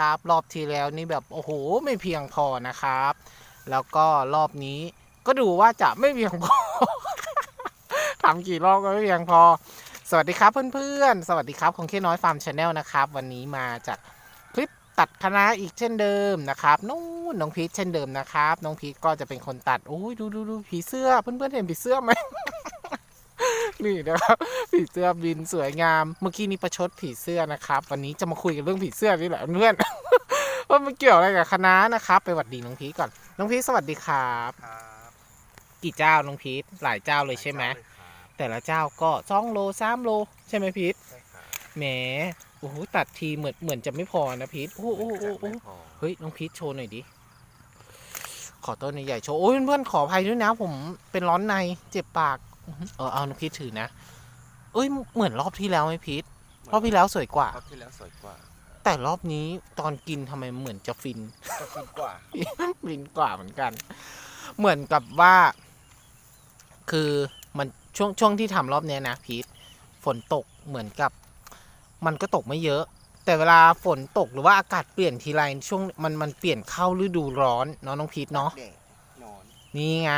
นะครับ รอบที่แล้วนี่แบบโอ้โหไม่เพียงพอนะครับ แล้วก็รอบนี้ก็ดูว่าจะไม่เพียงพอทำกี่รอบก็ไม่เพียงพอ สวัสดีครับเพื่อนๆ สวัสดีครับของเคน้อยฟาร์มชาแนลนะครับ วันนี้มาจากคลิปตัดคณะอีกเช่นเดิมนะครับนู่นน้องพีชเช่นเดิมนะครับ น้องพีชก็จะเป็นคนตัดโอ้ยดูดูดูผีเสื้อเพื่อนๆเห็นผีเสื้อไหม นี่นะครับ ผีเสื้อบินสวยงาม เมื่อกี้นี้ประชดผีเสื้อนะครับ วันนี้จะมาคุยกันเรื่องผีเสื้อนี่แหละเพื่อนว่ามันเกี่ยวอะไรกับคณะนะครับ ไปหวัดดีน้องพีชก่อน น้องพีชสวัสดีครับ ครับกี่เจ้าน้องพีชหลายเจ้าเลยใช่ไหม แต่ละเจ้าก็สองโลสามโล ใช่ไหมพีทใช่ครับแหมโอ้โหตัดทีเหมือนเหมือนจะไม่พอนะพีทโอ้โหโอ้โหโอ้โหไม่พอเฮ้ยน้องพีทโชว์หน่อยดิขอต้นใหญ่ๆโชว์โอ้ยเพื่อนๆขออภัยด้วยนะ ผมเป็นร้อนในเจ็บปากอื้อหือ เออเอาน้องพีทถือนะเอ้ยเหมือนรอบที่แล้วไหมพีทรอบที่แล้วสวยกว่า รอบที่แล้วสวยกว่า แต่รอบนี้ตอนกินทำไมเหมือนจะฟินก็ฟินกว่าฟินกว่าเหมือนกัน เหมือนกับว่า คือมันช่วงช่วงที่ทำรอบเนี้ยนะพีทฝนตกเหมือนกับ มันก็ตกไม่เยอะ แต่เวลาฝนตกหรือว่าอากาศเปลี่ยนทีไรช่วงมันมันเปลี่ยนเข้าฤดูร้อนเนาะน้องพีทเนาะแดดนอนนี่ไง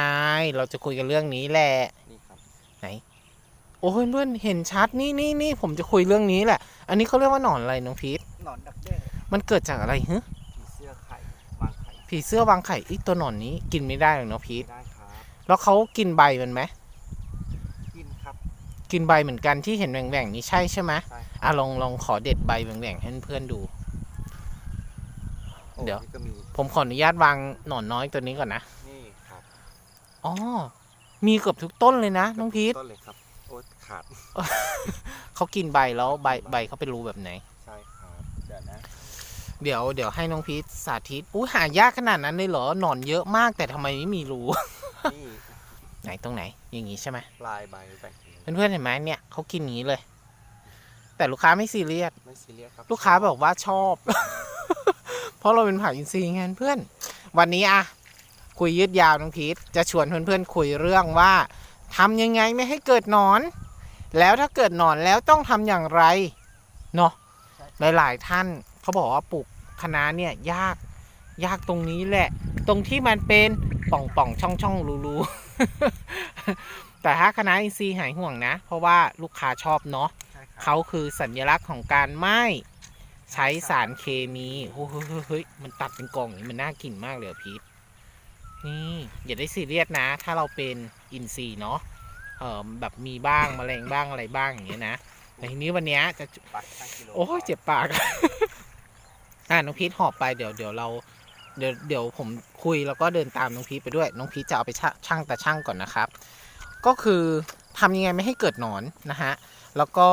เราจะคุยกันเรื่องนี้แหละนี่ ครับโอ้ยเพื่อนเห็นชัดนี่นี่นี่ผมจะคุยเรื่องนี้แหละ อันนี้เขาเรียกว่าหนอนอะไรน้องพีทนอนดักแด้มันเกิดจากอะไรฮะผีเสื้อไข่วางไข่ผีเสื้อวางไข่อีตัวหนอนนี้กินไม่ได้หรอกเนาะพีทได้ครับแล้วเขากินใบมันไหมกินครับ กินใบเหมือนกันที่เห็นแหว่งๆนี้ใช่ใช่ไหมใช่อะลองลองขอเด็ดใบแหว่งๆให้เพื่อนๆดู โอ้เดี๋ยว นี่ก็มีผมขออนุญาตวางหนอนน้อยตัวนี้ก่อนนะ นี่ครับ อ๋อ มีเกือบทุกต้นเลยนะน้องพีทต้นเลยครับโอ้ขาดเขากินใบแล้วใบใบเขาเป็นรูแบบไหน ใช่ครับเดี๋ยวนะเดี๋ยวเดี๋ยวให้น้องพีทสาธิตอู้หายากขนาดนั้นเลยเหรอหนอนเยอะมากแต่ทำไมไม่มีรู นี่ไหนตรงไหน อย่างงี้ใช่ไหมปลายใบแบ่งเพื่อนๆเห็นไหมเนี่ยเขากินอย่างนี้เลย แต่ลูกค้าไม่ซีเรียสไม่ซีเรียสครับลูกค้าบอกว่าชอบ เพราะเราเป็นผักอินทรีย์ไงเพื่อน วันนี้อะ คุยยืดยาวน้องพีทจะชวนเพื่อนๆคุยเรื่องว่าทำยังไงไม่ให้เกิดหนอน แล้วถ้าเกิดหนอนแล้วต้องทำอย่างไรเนาะหลายๆท่านเขาบอกว่าปลูกคะน้าเนี่ยยากยากตรงนี้แหละ ตรงที่มันเป็นป่องป่องๆช่องช่องๆรูๆแต่ถ้าคณะอินทรีย์หายห่วงนะ เพราะว่าลูกค้าชอบเนาะใช่ครับเขาคือสัญลักษณ์ของการไม่ใช้สารเคมีโอ้โหเฮ้ยเฮ้ยมันตัดเป็นกล่องอย่างนี้มันน่ากินมากเลยอะพีท นี่อย่าได้ซีเรียสนะ ถ้าเราเป็นอินทรีย์เนาะเออแบบมีบ้างแมลงบ้างอะไรบ้างอย่างเงี้ยนะแต่ทีนี้วันเนี้ยจะปักห้ากิโลโอ้ยเจ็บปาก อ่าน้องพีทหอบไปเดี๋ยวเดี๋ยวเราเดี๋ยวเดี๋ยวผมคุยแล้วก็เดินตามน้องพีทไปด้วย น้องพีทจะเอาไปช่าช่างตาช่างก่อนนะครับ ก็คือทำยังไงไม่ให้เกิดหนอนนะฮะแล้วก็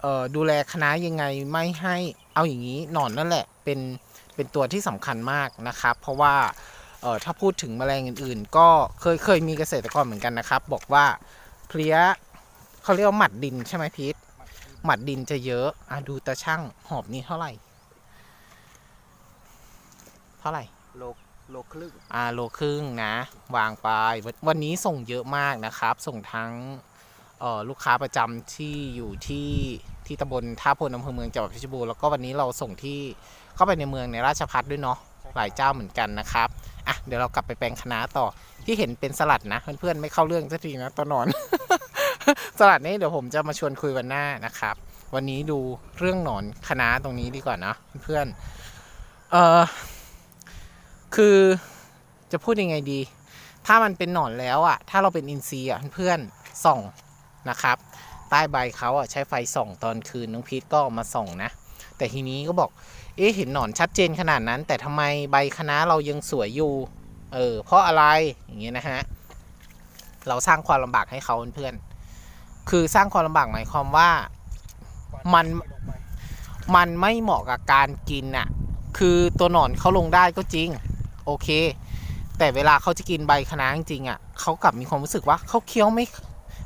เอ่อดูแลคณะยังไงไม่ให้เอาอย่างนี้หนอนนั่นแหละ เป็นเป็นตัวที่สำคัญมากนะครับ เพราะว่า เอ่อถ้าพูดถึงแมลงอื่น ๆ ก็เคยเคยมีเกษตรกรเหมือนกันนะครับ บอกว่าเพลี้ยเขาเรียกว่าหมัดดินใช่ไหมพีทหมัดดินจะเยอะอะดูตาช่างหอบนี้เท่าไหร่ เท่าไหร่โลโลครึ่งอ่าโลครึ่งนะ วางไปวันวันนี้ส่งเยอะมากนะครับ ส่งทั้งเอ่อลูกค้าประจำที่อยู่ที่ที่ตำบลท่าพลอำเภอเมืองจังหวัดเพชรบูรณ์แล้วก็วันนี้เราส่งที่เข้าไปในเมืองในราชพัฒด้วยเนาะ หลายเจ้าเหมือนกันนะครับอะเดี๋ยวเรากลับไปแปลงคณะต่อที่เห็นเป็นสลัดนะเพื่อนๆไม่เข้าเรื่องสักทีนะตอนนอน สลัดนี้เดี๋ยวผมจะมาชวนคุยวันหน้านะครับ วันนี้ดูเรื่องหนอนคณะตรงนี้ดีกว่านะเพื่อนๆเออคือจะพูดยังไงดี ถ้ามันเป็นหนอนแล้วอะ ถ้าเราเป็นอินทรีอะเพื่อนๆส่องนะครับ ใต้ใบเขาอะใช้ไฟส่องตอนคืนน้องพีทก็เอามาส่องนะ แต่ทีนี้ก็บอก เอ๊ะเห็นหนอนชัดเจนขนาดนั้น แต่ทำไมใบคะน้าเรายังสวยอยู่เออเพราะอะไรอย่างเงี้ยนะฮะเราสร้างความลำบากให้เขาเพื่อนๆคือสร้างความลำบากหมายความว่ามันมันไม่เหมาะกับการกินน่ะ คือตัวหนอนเขาลงได้ก็จริง โอเค แต่เวลาเขาจะกินใบคะน้าจริงอะเขากลับมีความรู้สึกว่าเขาเคี้ยวไม่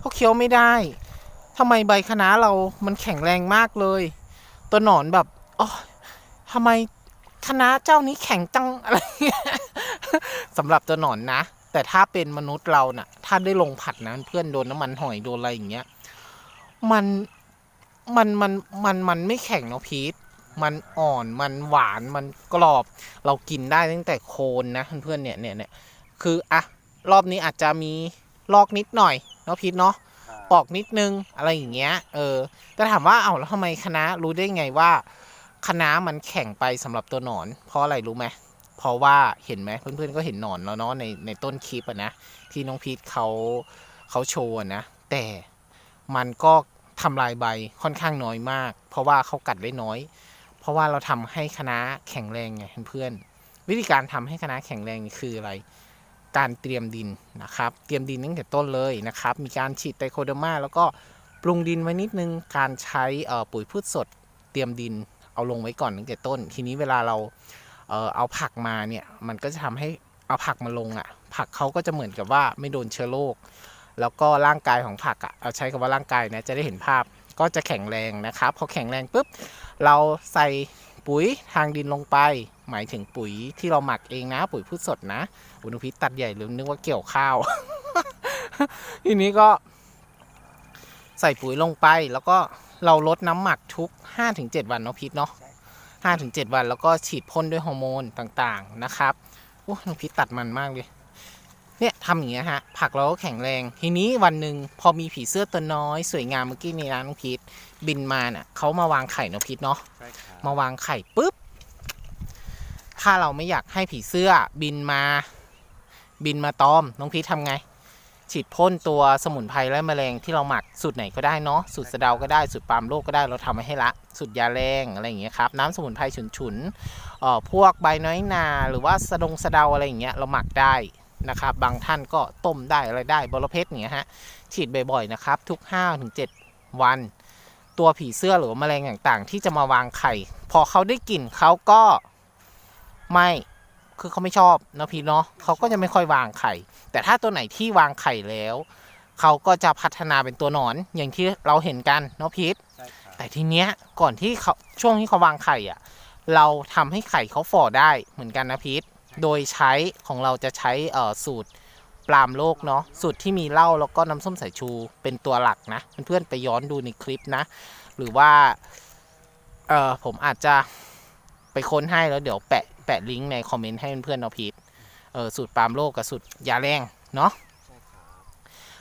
เขาเคี้ยวไม่ได้ทำไมใบคะน้าเรามันแข็งแรงมากเลย ตัวหนอนแบบอ๋อ ทำไมคะน้าเจ้านี้แข็งจังอะไรเงี้ยสำหรับตัวหนอนนะ แต่ถ้าเป็นมนุษย์เราน่ะ ถ้าได้ลงผัดนะเพื่อนโดนน้ำมันหอยโดนอะไรอย่างเงี้ย มันมันมันมันมันไม่แข็งเนาะพีทมันอ่อนมันหวานมันกรอบ เรากินได้ตั้งแต่โคนนะเพื่อนๆเนี่ยเนี่ยเนี่ยคืออะรอบนี้อาจจะมีลอกนิดหน่อยเนาะพีทเนาะครับปอกนิดนึงอะไรอย่างเงี้ย เออแต่ถามว่าเอ้าแล้วทำไมคณะรู้ได้ไงว่า คณะมันแข็งไปสำหรับตัวหนอน เพราะอะไรรู้ไหมเพราะว่าเห็นไหมเพื่อนๆก็เห็นหนอนแล้วเนาะในในต้นคลิปอะนะที่น้องพีทเขาเขาโชว์นะ แต่มันก็ทำลายใบค่อนข้างน้อยมาก เพราะว่าเขากัดได้น้อย เพราะว่าเราทำให้คณะแข็งแรงไงเพื่อนๆวิธีการทำให้คณะแข็งแรงนี่คืออะไร การเตรียมดินนะครับ เตรียมดินตั้งแต่ต้นเลยนะครับ มีการฉีดไตโคเดอร์มาแล้วก็ปรุงดินไว้นิดนึงการใช้ปุ๋ยพืชสดเตรียมดิน เอาลงไว้ก่อนตั้งแต่ต้น ทีนี้เวลาเราเออเอาผักมาเนี่ยมันก็จะทำให้เอาผักมาลงอะ่ะ ผักเขาก็จะเหมือนกับว่าไม่โดนเชื้อโรคแล้วก็ร่างกายของผักอะ่ะเอาใช้คำว่าร่างกายนะจะได้เห็นภาพก็จะแข็งแรงนะครับพอแข็งแรงปุ๊บเราใส่ปุ๋ยทางดินลงไป หมายถึงปุ๋ยที่เราหมักเองนะ ปุ๋ยพืชสดนะ อุณหพิษตัดใหญ่หรือนึกว่าเกี่ยวข้าว ทีนี้ก็ ใส่ปุ๋ยลงไปแล้วก็ เราลดน้ำหมักทุก 5-7 วันเนาะพิษเนาะ5-7 วันแล้วก็ฉีดพ่นด้วยฮอร์โมนต่างๆนะครับโอ้น้องพิษตัดมันมากเลย เนี่ยทำอย่างเงี้ยฮะ ผักเราก็แข็งแรง ทีนี้วันหนึ่งพอมีผีเสื้อตัวน้อยสวยงามเมื่อกี้นี่นะน้องพิษบินมาน่ะเขามาวางไข่เนาะพิษเนาะใช่ครับมาวางไข่ปุ๊บ ถ้าเราไม่อยากให้ผีเสื้อบินมา บินมาตอมน้องพีททำไง ฉีดพ่นตัวสมุนไพรและแมลงที่เราหมักสูตรไหนก็ได้เนาะสูตรสะเดาก็ได้สูตรปาล์มโลกก็ได้เราทำไว้ให้ละสูตรยาแรงอะไรอย่างเงี้ยครับน้ำสมุนไพรฉุนๆเอ่อพวกใบน้อยนา หรือว่าสะดงสะเดาอะไรอย่างเงี้ยเราหมักได้นะครับบางท่านก็ต้มได้อะไรได้บรเพชรอย่างเงี้ยฮะฉีดบ่อยๆนะครับทุก 5-7 วัน ตัวผีเสื้อหรือว่าแมลงต่างๆ ที่จะมาวางไข่ พอเขาได้กลิ่นเขาก็ไม่คือเขาไม่ชอบนะพี่เนาะเขาก็จะไม่ค่อยวางไข่ แต่ถ้าตัวไหนที่วางไข่แล้ว เขาก็จะพัฒนาเป็นตัวหนอนอย่างที่เราเห็นกันเนาะพีทใช่ครับแต่ทีเนี้ยก่อนที่เขาช่วงที่เขาวางไข่อะ เราทำให้ไข่เขาฝ่อได้เหมือนกันนะพีทโดยใช้ของเราจะใช้เอ่อสูตรปลามโลกเนาะสูตรที่มีเหล้าแล้วก็น้ำส้มสายชูเป็นตัวหลักนะเพื่อนๆไปย้อนดูในคลิปนะ หรือว่าเออผมอาจจะไปค้นให้แล้วเดี๋ยวแปะแปะลิงก์ในคอมเมนต์ให้เพื่อนๆเอาพีท เออสูตรปาล์มโลกกับสูตรยาแรงเนาะใช่ครับ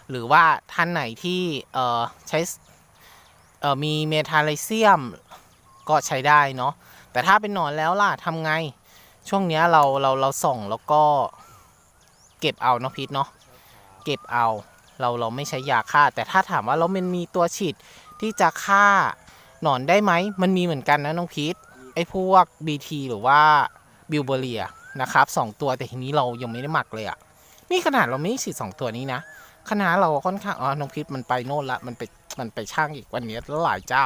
หรือว่าท่านไหนที่เออใช้เออมีเมทาไลเซียมก็ใช้ได้เนาะแต่ถ้าเป็นหนอนแล้วล่ะทำไง ช่วงเนี้ยเราเราเราส่องแล้วก็เก็บเอาเนาะพีทเนาะใช่ครับเก็บเอาเราเราไม่ใช้ยาฆ่า แต่ถ้าถามว่าเรามันมีตัวฉีดที่จะฆ่าหนอนได้ไหม มันมีเหมือนกันนะน้องพีทไอ้พวก BT หรือว่าบิวเบเรีย นะครับสองตัวแต่ทีนี้เรายังไม่ได้หมักเลยอะ่ะนี่ขนาดเราไม่ได้ฉีดสองตัวนี้นะคณะเราค่อนข้างอ๋อน้องพีทมันไปโน่นละมันไปมันไปช่างอีกวันนี้แล้วหลายเจ้า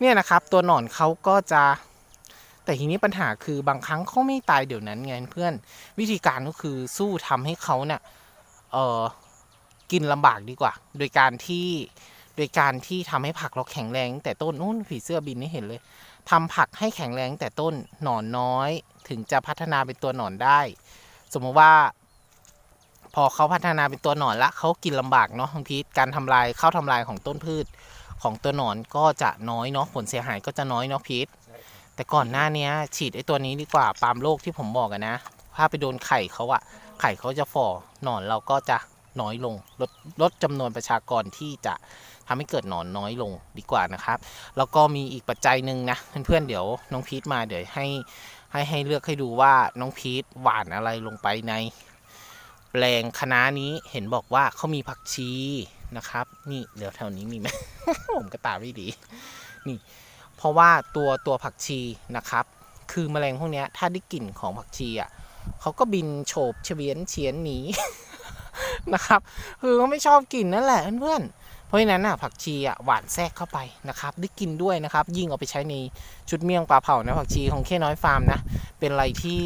เนี่ยนะครับ ตัวหนอนเขาก็จะ แต่ทีนี้ปัญหาคือบางครั้งเขาไม่ตายเดี๋ยวนั้นไงเพื่อนวิธีการก็คือสู้ทำให้เขาเนี่ยเออกินลำบากดีกว่า โดยการที่ โดยการที่ทำให้ผักเราแข็งแรงแต่ต้นนู่นผีเสื้อบินนี่เห็นเลยทำผักให้แข็งแรงแต่ต้นหนอนน้อย ถึงจะพัฒนาเป็นตัวหนอนได้ สมมติว่า พอเขาพัฒนาเป็นตัวหนอนละเขากินลำบากเนาะบางทีการทำลายเข้าทำลายของต้นพืชของตัวหนอนก็จะน้อยเนาะผลเสียหายก็จะน้อยเนาะพีทแต่ก่อนหน้านี้ฉีดไอ้ตัวนี้ดีกว่าปาล์มโลกที่ผมบอกอะนะถ้าไปโดนไข่เขาอะไข่เขาจะฝ่อหนอนเราก็จะน้อยลงลดลดจำนวนประชากรที่จะ ทำให้เกิดหนอนน้อยลงดีกว่านะครับ แล้วก็มีอีกปัจจัยหนึ่งนะเพื่อนๆเดี๋ยวน้องพีทมาเดี๋ยวให้ให้ให้เลือกให้ดูว่าน้องพีทหว่านอะไรลงไปใน แปลงคณะนี้เห็นบอกว่าเขามีผักชีนะครับ นี่เดี๋ยวแถวนี้มีไหมผมก็ตาไม่ดี นี่ เพราะว่าตัวตัวผักชีนะครับ คือแมลงพวกนี้ถ้าได้กลิ่นของผักชีอะเขาก็บินโฉบเฉียนเฉียนหนีนะครับ คือเขาไม่ชอบกลิ่นนั่นแหละเพื่อนๆ ราะฉะนั้นอะผักชีอะหวานแทรกเข้าไปนะครับได้กินด้วยนะครับ ยิ่งเอาไปใช้ในชุดเมี่ยงปลาเผานะผักชีของแค่น้อยฟาร์มนะเป็นอะไรที่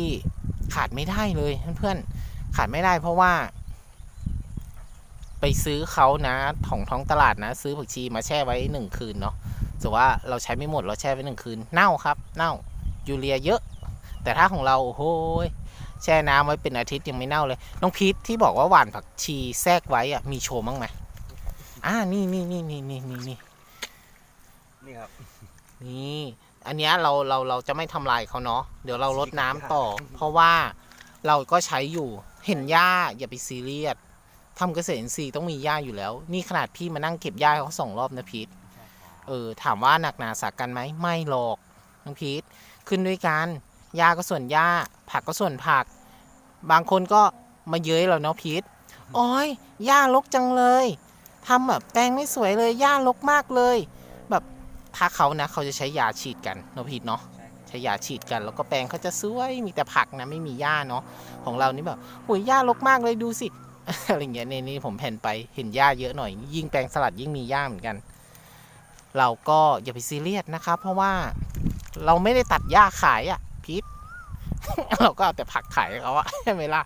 ขาดไม่ได้เลยเพื่อนๆขาดไม่ได้เพราะว่า ไปซื้อเขานะของท้องตลาดนะ ซื้อผักชีมาแช่ไว้หนึ่งคืนเนาะสติว่าเราใช้ไม่หมดเราแช่ไว้หนึ่งคืนเน่าครับ เน่ายูเรียเยอะ แต่ถ้าของเราโอ้โหยแช่น้ำไว้เป็นอาทิตย์ยังไม่เน่าเลย น้องพีทที่บอกว่าหว่านผักชีแทรกไว้อะมีโชว์บ้างไหม อ่านี่นี่นี่นี่นี่นี่นี่นี่ครับ นี่ อันเนี้ยเราเราเราจะไม่ทำลายเขาเนาะเดี๋ยวเราลดน้ำต่อ เพราะว่าเราก็ใช้อยู่เห็นหญ้าอย่าไปซีเรียสทำเกษตรอินทรีย์ต้องมีหญ้าอยู่แล้ว นี่ขนาดพี่มานั่งเก็บหญ้าให้เขาสองรอบนะพีทใช่ครับเออถามว่าหนักหนาสากันไหมไม่หรอกน้องพีทขึ้นด้วยกันหญ้าก็ส่วนหญ้าผักก็ส่วนผัก บางคนก็มาเย้ยเราเนาะพีทโอ้ยหญ้ารกจังเลย ทำแบบแปลงไม่สวยเลยหญ้ารกมากเลย แบบถ้าเขานะเขาจะใช้ยาฉีดกันเนาะพีทเนาะใช้ยาฉีดกัน แล้วก็แปลงเขาจะสวยมีแต่ผักนะไม่มีหญ้าเนาะของเรานี่แบบโอ้ยหญ้ารกมากเลยดูสิอะไรเงี้ยในนี้ผมแผ่นไปเห็นหญ้าเยอะหน่อย ยิ่งแปลงสลัดยิ่งมีหญ้าเหมือนกัน เราก็อย่าไปซีเรียสนะครับ เพราะว่าเราไม่ได้ตัดหญ้าขายอะพีทเราก็เอาแต่ผักขายเขาอะใช่ไหมล่ะ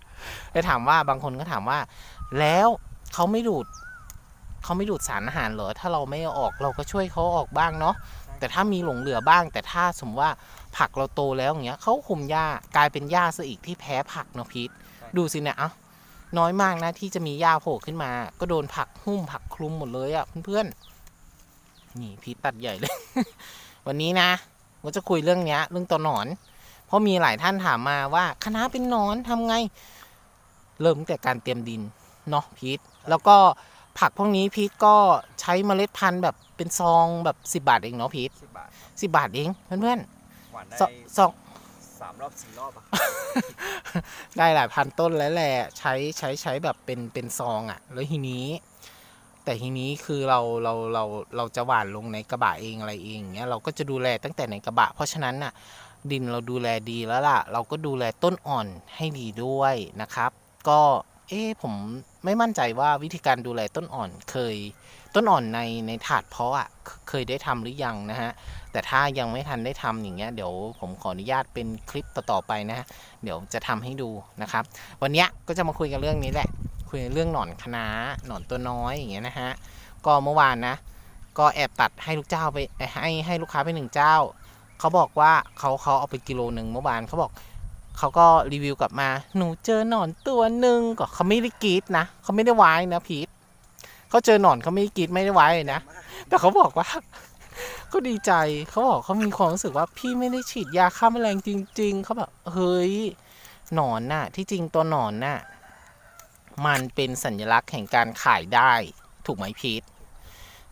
แล้วถามว่าบางคนก็ถามว่า แล้วเขาไม่ดูด เขาไม่ดูดสารอาหารเหรอถ้าเราไม่เอาออกเราก็ช่วยเขาออกบ้างเนาะแต่ถ้ามีหลงเหลือบ้าง แต่ถ้าสมมติว่าผักเราโตแล้วอย่างเงี้ยเขาคุมหญ้ากลายเป็นหญ้าซะอีกที่แพ้ผักเนาะพีทดูสิเนี่ยเอ้าน้อยมากนะที่จะมีหญ้าโผล่ขึ้นมา ก็โดนผักหุ้มผักคลุมหมดเลยอะ่ะเพื่อนๆนี่พีทตัดใหญ่เลย วันนี้นะว่าจะคุยเรื่องเนี้ย เรื่องตัวหนอน เพราะมีหลายท่านถามมาว่าคณะน้าเป็นหนอนทำไง เริ่มตั้งแต่การเตรียมดินเนาะพีทแล้วก็ ผักพวกนี้พีทก็ใช้เมล็ดพันธุ์แบบเป็นซองแบบ10บาทเองเนาะพีทสิบบาทสิบาทเองเพื่อนหวานได้ๆสสอง สามรอบสี่รอบอะได้หลายพันต้นแล้วแหละใช้ใช้ใช้แบบเป็นเป็นซองอะ่ะ แล้วทีนี้ แต่ทีนี้คือเราเราเราเราจะหว่านลงในกระบะเองอะไรเองอย่างเงี้ยเราก็จะดูแลตั้งแต่ในกระบะ เพราะฉะนั้นน่ะ ดินเราดูแลดีแล้วล่ะ เราก็ดูแลต้นอ่อนให้ดีด้วยนะครับ ก็ เอ๊ผมไม่มั่นใจว่าวิธีการดูแลต้นอ่อนเคย ต้นอ่อนในในถาดเพาะอะเคยได้ทำหรือยังนะฮะ แต่ถ้ายังไม่ทันได้ทำอย่างเงี้ยเดี๋ยวผมขออนุญาตเป็นคลิปต่อๆไปนะฮะเดี๋ยวจะทำให้ดูนะครับ วันเนี้ยก็จะมาคุยกันเรื่องนี้แหละ คุยเรื่องหนอนคณะหนอนตัวน้อยอย่างเงี้ยนะฮะก็เมื่อวานนะ ก็แอบตัดให้ลูกเจ้าไปให้ให้ลูกค้าไปหนึ่งเจ้าเขาบอกว่าเขาเขาเอาไปกิโลหนึ่งเมื่อวานเขาบอก เขาก็รีวิวกลับมา หนูเจอหนอนตัวหนึ่งก็เขาไม่ได้กรีดนะเขาไม่ได้ไว้นะพีทเขาเจอหนอนเขาไม่ได้กรีดไม่ได้ไว้เลยนะ แต่เขาบอกว่าก็ดีใจเขาบอกเขามีความรู้สึกว่าพี่ไม่ได้ฉีดยาฆ่าแมลงจริง ๆเขาแบบเฮ้ยหนอนน่ะ ที่จริงตัวหนอนน่ะ มันเป็นสัญลักษณ์แห่งการขายได้ ถูกไหมพีท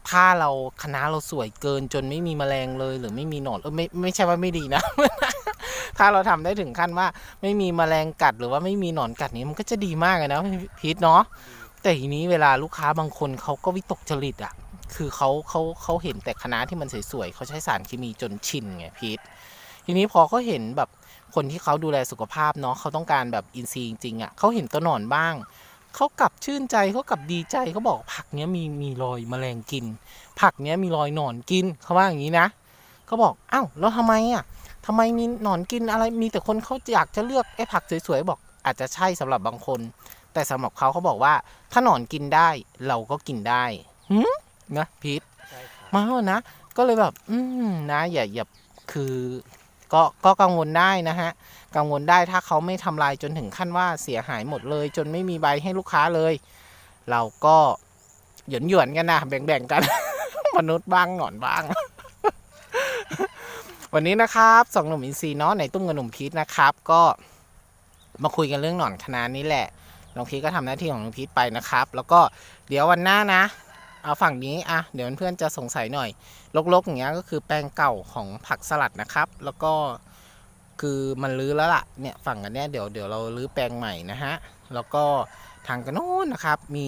ถ้าเราคณะเราสวยเกินจนไม่มีแมลงเลยหรือไม่มีหนอนเออไม่ไม่ใช่ว่าไม่ดีนะ ถ้าเราทำได้ถึงขั้นว่า ไม่มีแมลงกัดหรือว่าไม่มีหนอนกัดนี้มันก็จะดีมากเลยนะพีทเนาะแต่ทีนี้เวลาลูกค้าบางคนเขาก็วิตกจริตอะ คือเขาเขาเขาเห็นแต่คณะที่มันสวยๆเขาใช้สารเคมีจนชินไงพีททีนี้พอเขาเห็นแบบคนที่เขาดูแลสุขภาพเนาะเขาต้องการแบบอินทรีย์จริงๆอะเขาเห็นตัวหนอนบ้าง เขากลับชื่นใจเขากลับดีใจเขาบอกผักเนี้ยมีมีรอยแมลงกิน ผักเนี้ยมีรอยหนอนกินเขาว่าอย่างนี้นะเขาบอกอ้าวแล้วทำไมอะทำไมมีหนอนกินอะไรมีแต่คนเขาอยากจะเลือกไอ้ผักสวยๆบอกอาจจะใช่สำหรับบางคน แต่สำหรับเขาเขาบอกว่า ถ้าหนอนกินได้เราก็กินได้หืมนะพีทใช่ครับมาแล้วนะ ก็เลยแบบ อืมนะอย่าอย่าคือ ก็ก็กังวลได้นะฮะกังวลได้ถ้าเขาไม่ทำลายจนถึงขั้นว่าเสียหายหมดเลย จนไม่มีใบให้ลูกค้าเลย เราก็หยวนหยวนกันนะแบ่งๆกัน มนุษย์บ้างหนอนบ้าง วันนี้นะครับสองหนุ่มอินซีเนาะในตุ้มกับหนุ่มพีทนะครับ ก็มาคุยกันเรื่องหนอนคณะนี้แหละน้องพีทก็ทำหน้าที่ของน้องพีทไปนะครับ แล้วก็เดี๋ยววันหน้านะ เอาฝั่งนี้อะเดี๋ยวเพื่อนจะสงสัยหน่อย ลกๆอย่างเงี้ยก็คือแปลงเก่าของผักสลัดนะครับ แล้วก็คือมันรื้อแล้วล่ะเนี่ยฝั่งกันเนี้ยเดี๋ยวเดี๋ยวเรารื้อแปลงใหม่นะฮะแล้วก็ทางกันโน้นนะครับ มี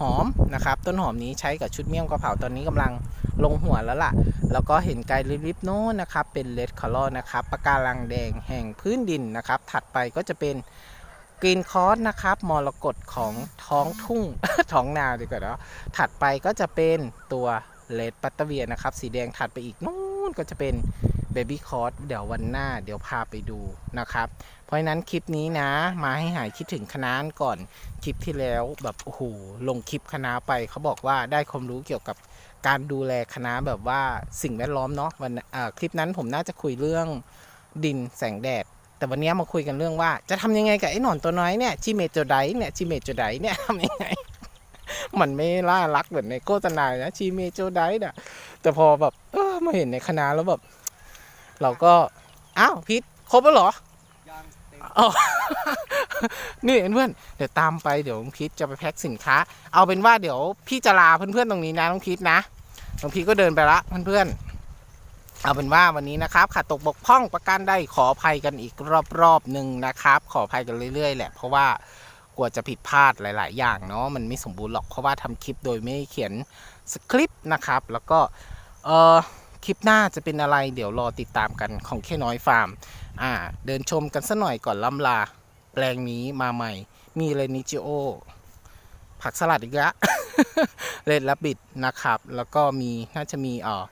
หอมนะครับ ต้นหอมนี้ใช้กับชุดเมี่ยงกระเพราตอนนี้กำลังลงหัวแล้วล่ะ แล้วก็เห็นไกลริบๆโน้นนะครับ เป็นเลดคอลนะครับปะการังแดงแห่งพื้นดินนะครับ ถัดไปก็จะเป็นกรีนคอร์สนะครับมรกตของท้องทุ่งท้องนาดีกว่าเนาะถัดไปก็จะเป็นตัว เลดปัตเตเวียนะครับ สีแดงถัดไปอีกนู้นก็จะเป็นเบบี้คอร์สเดี๋ยววันหน้าเดี๋ยวพาไปดูนะครับ เพราะฉะนั้นคลิปนี้นะ มาให้หายคิดถึงคณะก่อนคลิปที่แล้วแบบโอ้โหลงคลิปคณะไปเขาบอกว่าได้ความรู้เกี่ยวกับการดูแลคณะแบบว่าสิ่งแวดล้อมเนาะวันอ่าคลิปนั้นผมน่าจะคุยเรื่องดินแสงแดด แต่วันนี้มาคุยกันเรื่องว่า จะทำยังไงกับไอ้หนอนตัวน้อยเนี่ยจิเมโจไดเนี่ยจิเมโจไดเนี่ยทำยังไง มันไม่ล่ารักเหมือนในโฆษณานะชีเมโจไดน่ะ แต่พอแบบเออมาเห็นในคณะแล้วแบบ เราก็ อ้าวพิษครบแล้วเหรอยังเต็มอ๋อนี่เพื่อนๆเดี๋ยวตามไปเดี๋ยวน้องพีทจะไปแพ็คสินค้า เอาเป็นว่าเดี๋ยวพี่จะลาเพื่อนๆตรงนี้นะน้องพีทนะน้องพีทก็เดินไปละเพื่อนๆเอาเป็นว่าวันนี้นะครับขาดตกบกพร่องประการใดขออภัยกันอีกรอบๆหนึ่งนะครับ ขออภัยกันเรื่อยๆแหละเพราะว่าก ลัวจะผิดพลาดหลาย ๆ อย่างเนาะมันไม่สมบูรณ์หรอกเพราะว่าทำคลิปโดยไม่เขียนสคริปต์นะครับ แล้วก็เออคลิปหน้าจะเป็นอะไรเดี๋ยวรอติดตามกันของแค่น้อยฟาร์มอ่าเดินชมกันสักหน่อยก่อนล่ำลา แปลงนี้มาใหม่ มีเลนิจิโอ ผักสลัดอีกแล้วเลดลับบิดนะครับ แล้วก็มีน่าจะมีเอ่อ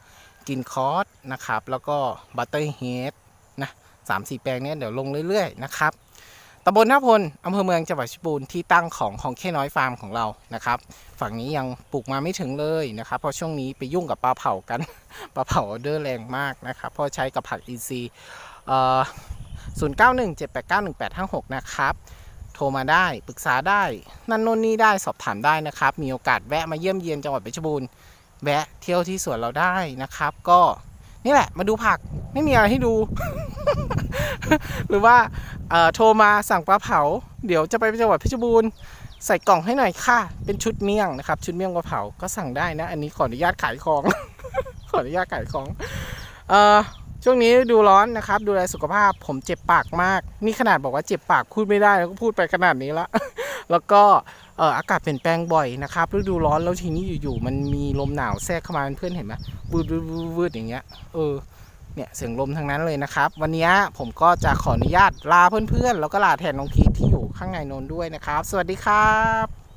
กินคอร์สนะครับ แล้วก็บัตเตอร์เฮดนะสามสี่แปลงนี้เดี๋ยวลงเรื่อย ๆ นะครับ ตำบลท่าพลอำเภอเมืองจังหวัดชรบูรณ์ที่ตั้งของของแค่น้อยฟาร์มของเรานะครับ ฝั่งนี้ยังปลูกมาไม่ถึงเลยนะครับ เพราะช่วงนี้ไปยุ่งกับปลาเผากัน ปลาเผาออเดอร์แรงมากนะครับเพราะใช้กับผักอินทรีย์เอ่อ0917891856นะครับ โทรมาได้ปรึกษาได้นั่นโน่นนี่ได้สอบถามได้นะครับ มีโอกาสแวะมาเยี่ยมเยียนจังหวัดเพชรบูรณ์แวะเที่ยวที่สวนเราได้นะครับ ก็ นี่แหละ มาดูผักไม่มีอะไรให้ดู หรือว่าโทรมาสั่งปลาเผา เดี๋ยวจะไปจังหวัดเพชรบูรณ์ใส่กล่องให้หน่อยค่ะ เป็นชุดเมี่ยงนะครับ ชุดเมี่ยงปลาเผาก็สั่งได้นะ อันนี้ขออนุญาตขายของ ขออนุญาตขายของ เอ่อ ช่วงนี้ดูร้อนนะครับ ดูแลสุขภาพผมเจ็บปากมาก นี่ขนาดบอกว่าเจ็บปากพูดไม่ได้แล้วก็พูดไปขนาดนี้ละ แล้วก็ออากาศเปลี่ยนแปลงบ่อยนะครับฤดูร้อนแล้วทีนี้อยู่ๆมันมีลมหนาวแทรกเข้ามาเพื่อนเห็นไหมวืดวืดวืดวืดอย่างเงี้ยเออเนี่ยเสียงลมทั้งนั้นเลยนะครับ วันนี้ผมก็จะขออนุญาตลาเพื่อนๆแล้วก็ลาแทนน้องพีทที่อยู่ข้างในนนด้วยนะครับ สวัสดีครับ